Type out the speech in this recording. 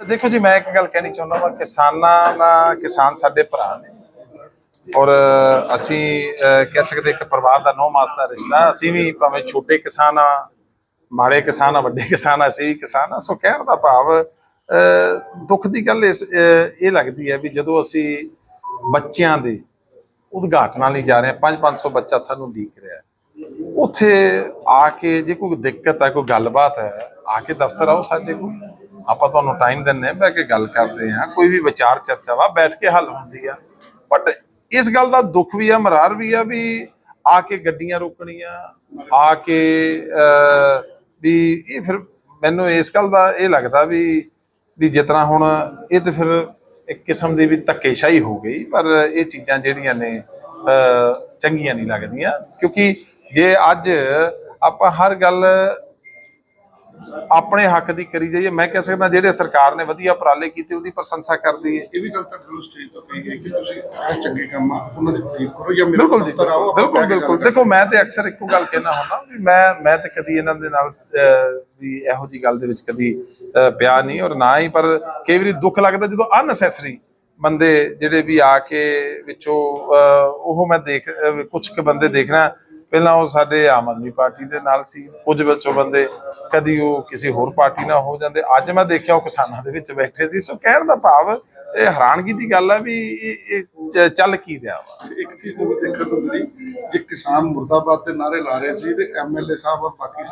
ਦੇਖੋ ਜੀ ਮੈਂ ਇੱਕ ਗੱਲ ਕਹਿਣੀ ਚਾਹੁੰਦਾ ਹਾਂ ਕਿਸਾਨਾਂ ਦਾ ਕਿਸਾਨ ਸਾਡੇ ਭਰਾ ਨੇ। ਔਰ ਅਸੀਂ ਕਹਿ ਸਕਦੇ ਇੱਕ ਪਰਿਵਾਰ ਦਾ ਨੌ ਮਾਸ ਦਾ ਰਿਸ਼ਤਾ ਅਸੀਂ ਵੀ ਭਾਵੇਂ ਛੋਟੇ ਕਿਸਾਨ ਆ ਮਾੜੇ ਕਿਸਾਨ ਆ ਵੱਡੇ ਕਿਸਾਨ ਆ ਅਸੀਂ ਵੀ ਕਿਸਾਨ ਆ ਸੋ ਕਹਿਣ ਦਾ ਭਾਵ ਅਹ, ਦੁੱਖ ਦੀ ਗੱਲ ਇਸ ਇਹ ਲੱਗਦੀ ਹੈ ਵੀ ਜਦੋਂ ਅਸੀਂ ਬੱਚਿਆਂ ਦੇ ਉਦਘਾਟਨਾਂ ਲਈ ਜਾ ਰਹੇ ਹਾਂ 5-500 ਬੱਚਾ ਸਾਨੂੰ ਉਡੀਕ ਰਿਹਾ ਉੱਥੇ ਆ ਕੇ ਜੇ ਕੋਈ ਦਿੱਕਤ ਹੈ ਕੋਈ ਗੱਲਬਾਤ ਹੈ ਆ ਕੇ ਦਫ਼ਤਰ ਆਓ ਸਾਡੇ ਕੋਲ। ਆਪਾਂ ਤੁਹਾਨੂੰ ਟਾਈਮ ਦਿੰਨੇ ਆ ਬਹਿ ਕੇ ਗੱਲ ਕਰਦੇ ਹਾਂ। ਕੋਈ ਵੀ ਵਿਚਾਰ ਚਰਚਾ ਵਾ, ਬੈਠ ਕੇ ਹੱਲ ਹੁੰਦੀ ਆ। ਬਟ ਇਸ ਗੱਲ ਦਾ ਦੁੱਖ ਵੀ ਆ, ਮਰਾਰ ਵੀ ਆ ਵੀ ਆ ਕੇ ਗੱਡੀਆਂ ਰੋਕਣੀਆਂ, ਆ ਕੇ ਵੀ ਇਹ ਫਿਰ ਮੈਨੂੰ ਇਸ ਗੱਲ ਦਾ ਇਹ ਲੱਗਦਾ ਵੀ ਵੀ ਜਿਤਨਾ ਹੁਣ ਇਹ ਤੇ ਫਿਰ ਇੱਕ ਕਿਸਮ ਦੀ ਵੀ ਧੱਕੇਸ਼ਾਹੀ ਹੋ ਗਈ, ਪਰ ਇਹ ਚੀਜ਼ਾਂ ਜਿਹੜੀਆਂ ਨੇ ਚੰਗੀਆਂ ਨਹੀਂ ਲੱਗਦੀਆਂ। ਕਿਉਂਕਿ ਜੇ ਅੱਜ ਆਪਾਂ ਹਰ ਗੱਲ ਆਪਣੇ ਹੱਕ ਦੀ ਕਰੀ ਜਾਈਏ। ਮੈਂ ਕਹਿ ਸਕਦਾ ਜਿਹੜੇ ਸਰਕਾਰ ਨੇ ਵਧੀਆ ਉਪਰਾਲੇ ਕੀਤੇ ਉਹਦੀ ਪ੍ਰਸ਼ੰਸਾ ਕਰਦੀ ਹੈ। ਇਹ ਵੀ ਗੱਲ ਸਟੇਜ ਤੋਂ ਕਹੀ ਗਈ ਕਿ ਤੁਸੀਂ ਇਹ ਚੰਗੇ ਕੰਮ ਆ ਉਹਨਾਂ ਦੀ ਤਾਰੀਫ ਕਰੋ ਜਾਂ ਮੇਰੇ ਬਿਲਕੁਲ ਬਿਲਕੁਲ ਬਿਲਕੁਲ। ਦੇਖੋ ਮੈਂ ਤੇ ਅਕਸਰ ਇੱਕੋ ਗੱਲ ਕਹਿਣਾ ਹੁੰਦਾ ਵੀ ਮੈਂ ਮੈਂ ਤੇ ਕਦੀ ਇਹਨਾਂ ਦੇ ਨਾਲ ਵੀ ਇਹੋ ਜੀ ਗੱਲ ਦੇ ਵਿੱਚ ਕਦੀ ਪਿਆ ਨਹੀਂ ਔਰ ਨਾ ਹੀ ਪਰ ਕਈ ਵਾਰੀ ਦੁੱਖ ਲੱਗਦਾ ਜਦੋਂ ਅਨਨੈਸੈਸਰੀ ਬੰਦੇ ਜਿਹੜੇ ਵੀ ਆ ਕੇ ਵਿੱਚੋਂ ਉਹ ਮੈਂ ਦੇਖ ਕੁਝ ਕੁ ਬੰਦੇ ਦੇਖਣਾ ਪਹਿਲਾਂ ਉਹ ਸਾਡੇ ਆਮ ਆਦਮੀ ਪਾਰਟੀ ਦੇ ਨਾਲ ਸੀ। ਕੁਝ ਵਿੱਚੋਂ ਬੰਦੇ ਕਦੀ ਉਹ ਕਿਸੇ ਹੋਰ ਪਾਰਟੀ ਨਾਲ ਹੋ ਜਾਂਦੇ। ਅੱਜ ਮੈਂ ਦੇਖਿਆ ਉਹ ਕਿਸਾਨਾਂ ਦੇ ਵਿੱਚ ਬੈਠੇ ਸੀ। ਸੋ ਕਹਿਣ ਦਾ ਭਾਵ, ਇਹ ਹੈਰਾਨਗੀ ਦੀ ਗੱਲ ਹੈ ਵੀ ਇਹ ਚੱਲ ਕੀ ਰਿਹਾ ਵਾ। ਇੱਕ ਚੀਜ਼ ਨੂੰ ਦੇਖਣ ਨੂੰ ਮਿਲੀ, ਜੇ ਕਿਸਾਨ ਮੁਰਦਾਬਾਦ ਤੇ ਨਾਰੇ ਲਾ ਰਹੇ ਸੀ ਤੇ ਐਮਐਲਏ ਸਾਹਿਬ ਬਾਕੀ